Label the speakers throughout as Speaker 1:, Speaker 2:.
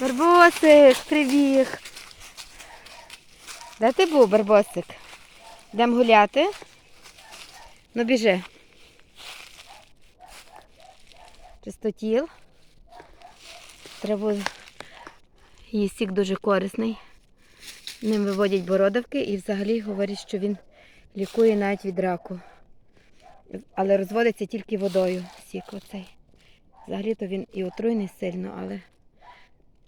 Speaker 1: Барбосик, прибіг. Де ти був, Барбосик? Йдемо гуляти. Ну біжи. Чистотіл. Траву її сік дуже корисний. Ним виводять бородавки і взагалі говорять, що він лікує навіть від раку. Але розводиться тільки водою сік оцей. Взагалі-то він і отруйний сильно, але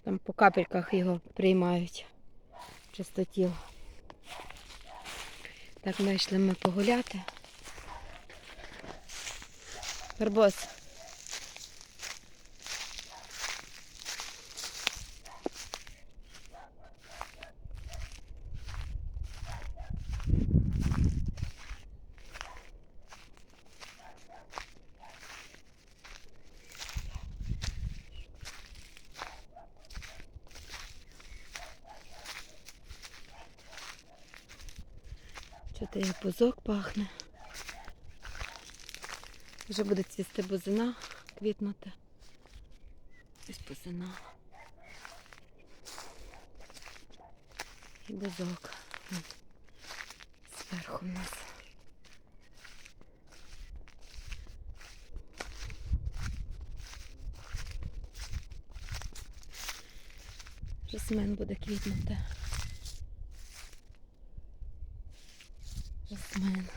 Speaker 1: там по капельках його приймають чистотіл. Так вийшли ми погуляти. Барбос. Чути як бузок пахне. Вже буде цвісти бузина, квітнути. Ось бузина. І бузок. Зверху нас. Жасмин буде квітнути. Жасмин.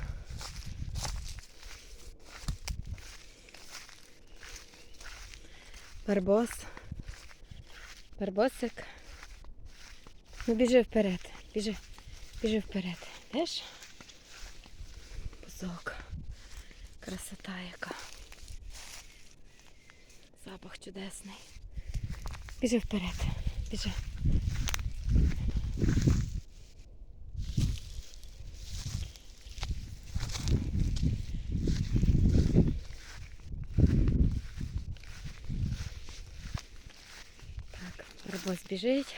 Speaker 1: Барбос. Барбосик. Ну біжи вперед. Біжи. Біжи вперед. Йдеш? Бузок. Красота яка. Запах чудесний. Біжи вперед. Біжи. Барбос біжить.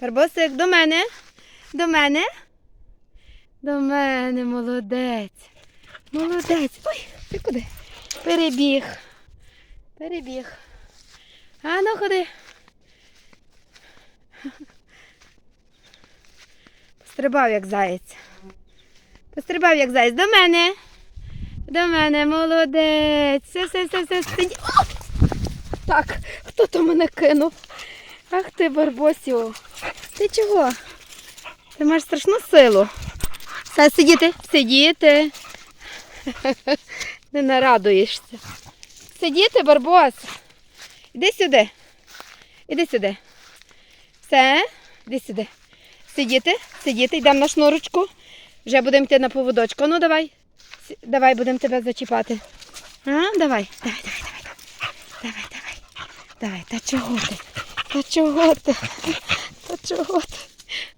Speaker 1: Барбосик, до мене. До мене. До мене, молодець. Молодець. Ой, ти куди? Перебіг. Перебіг. А ну ходи. Пострибав, як заєць. Пострибав, як заєць. До мене. До мене, молодець. Все, все, все, все. Сиді. О! Так, хто то мене кинув? Ах ти, Барбосіо. Ти чого? Ти маєш страшну силу. Все, сидіти, сидіти. Не нарадуєшся. Сидіти, Барбос. Іди сюди. Іди сюди. Все, іди сюди. Сидіти, сидіти, йдемо на шнурочку. Вже будемо йти на поводочку. Ну давай. Давай будемо тебе зачіпати. А, давай, давай, давай, давай. Давай, давай. Давай, та чого ти? Та чого ти? Та чого ти?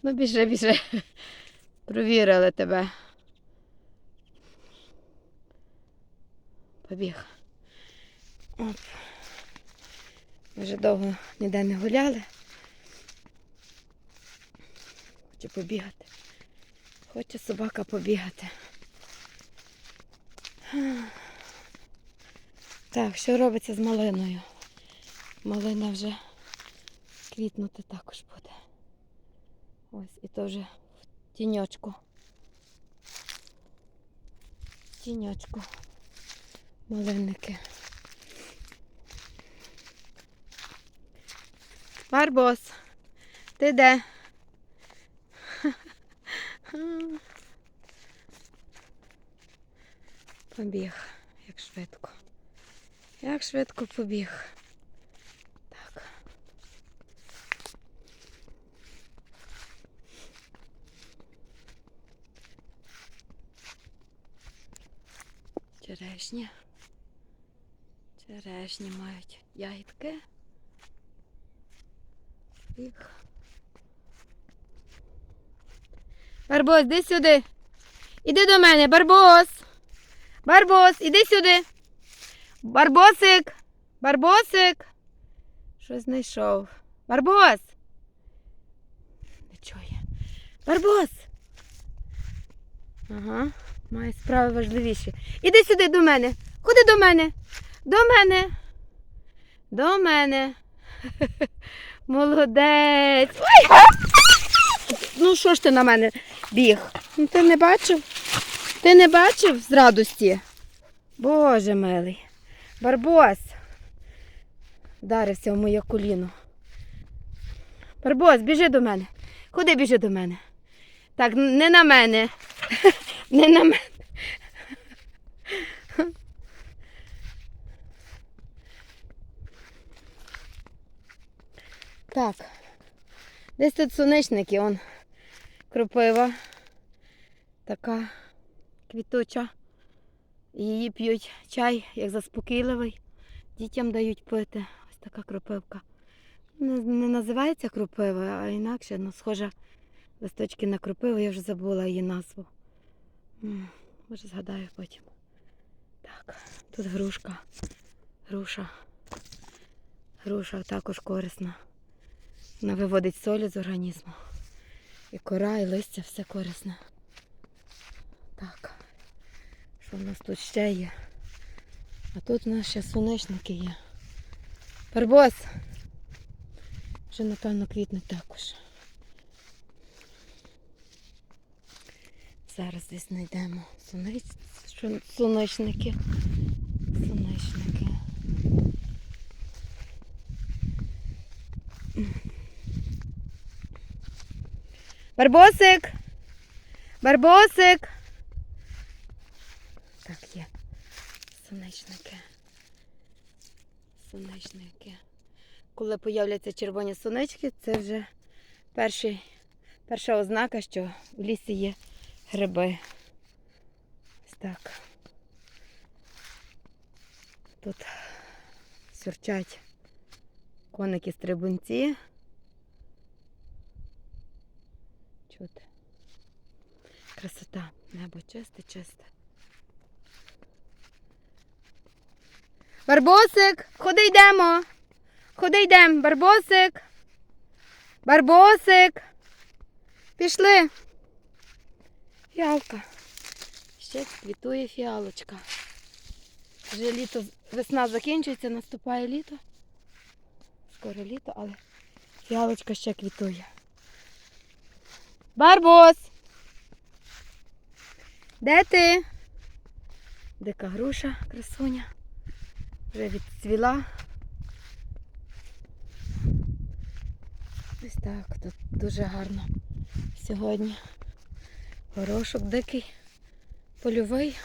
Speaker 1: Ну біжи, біжи. Провірили тебе. Побіг. Оп. Ми вже довго ніде не гуляли. Хочу побігати. Хоче собака побігати. Так, що робиться з малиною? Малина вже квітнути також буде. Ось, і то вже в тіньочку. В Тіньочку. Малинники. Барбос, ти де? Побіг, як швидко. Як швидко побіг. Так. Черешня. Черешні мають ягідки. Їх. Барбос, іди сюди. Іди до мене, Барбос. Барбос, іди сюди. Барбосик. Барбосик. Щось знайшов. Барбос. Не чує. Барбос. Ага, має справи важливіші. Іди сюди до мене. Ходи до мене. До мене. До мене. Молодець. Ой! Ну що ж ти на мене біг? Ну, ти не бачив? Ти не бачив з радості? Боже милий. Барбос. Вдарився в моє коліно. Барбос, біжи до мене. Куди біжи до мене? Так, не на мене. Не на мене. Так. Десь тут сонечники, он кропива. Така квітуча. Її п'ють чай, як заспокійливий. Дітям дають пити. Ось така кропивка. Не, не називається кропива, а інакше, ну, схожа листочки на кропиву, я вже забула її назву. Може згадаю потім. Так, тут грушка. Груша. Груша також корисна. Вона виводить солі з організму. І кора, і листя все корисне. Так. Що в нас тут ще є? А тут у нас ще сонечники є. Барбос! Вже, напевно, квітне також. Зараз десь знайдемо. Сонечники. Барбосик! Барбосик! Так, є. Сонечники. Сонечники. Коли появляться червоні сонечки, це вже перший, перша ознака, що в лісі є гриби. Ось так. Тут сюрчать коники Чути. Красота. Небо чисте, чисте. Барбосик, ходи йдемо. Ходи йдемо, барбосик. Барбосик. Пішли. Фіалка. Ще квітує фіалочка. Вже літо, весна закінчується, наступає літо. Скоро літо, але фіалочка ще квітує. Барбос! Де ти? Дика груша, красуня. Вже відцвіла. Ось так, тут дуже гарно сьогодні. Горошок дикий, польовий.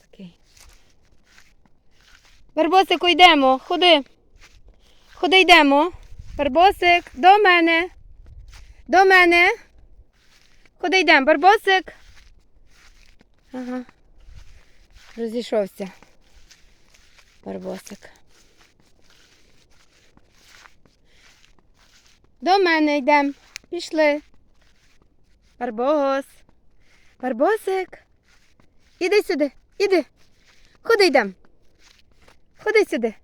Speaker 1: Такий. Барбосику йдемо, ходи. Ходи йдемо. Барбосик, до мене. До мене. Ходи йдемо, барбосик. Ага. Розійшовся. Барбосик. До мене йдемо. Пішли. Барбос. Барбосик. Іди сюди. Іди. Ходи йдемо. Ходи сюди.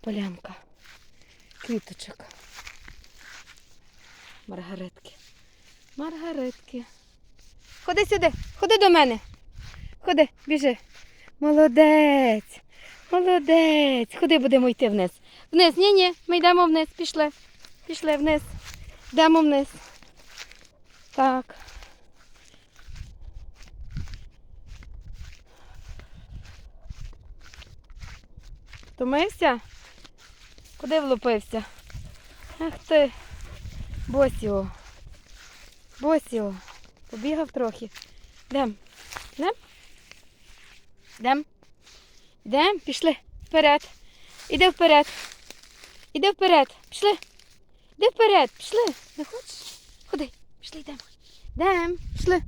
Speaker 1: Полянка. Квіточок. Маргаритки. Маргаритки. Ходи сюди. Ходи до мене. Ходи, біжи. Молодець. Молодець. Ходи будемо йти вниз. Вниз. Ні, ні. Ми йдемо вниз. Пішли. Пішли вниз. Йдемо вниз. Так. Втомився? Куди влупився? Ах ти. Босіо. Босіо. Побігав трохи. Йдем. Йдем? Йдем. Йдем, пішли. Вперед. Іди вперед. Іди вперед. Пішли. Іди вперед. Пішли. Не хочеш? Ходи. Пішли, йдемо. Йдем. Пішли.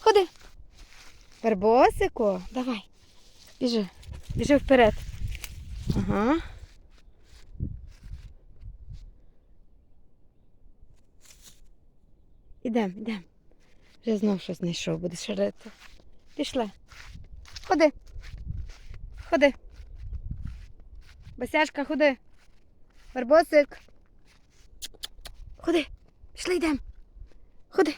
Speaker 1: Ходи. Барбосику, давай. Біжи. Біжи вперед. Ага. Ідем, ідемо. Вже знов щось знайшов, буде шарити. Пішли. Ходи. Ходи. Басяшка, ходи. Барбосик. Ходи. Пішли йдемо. Ходи.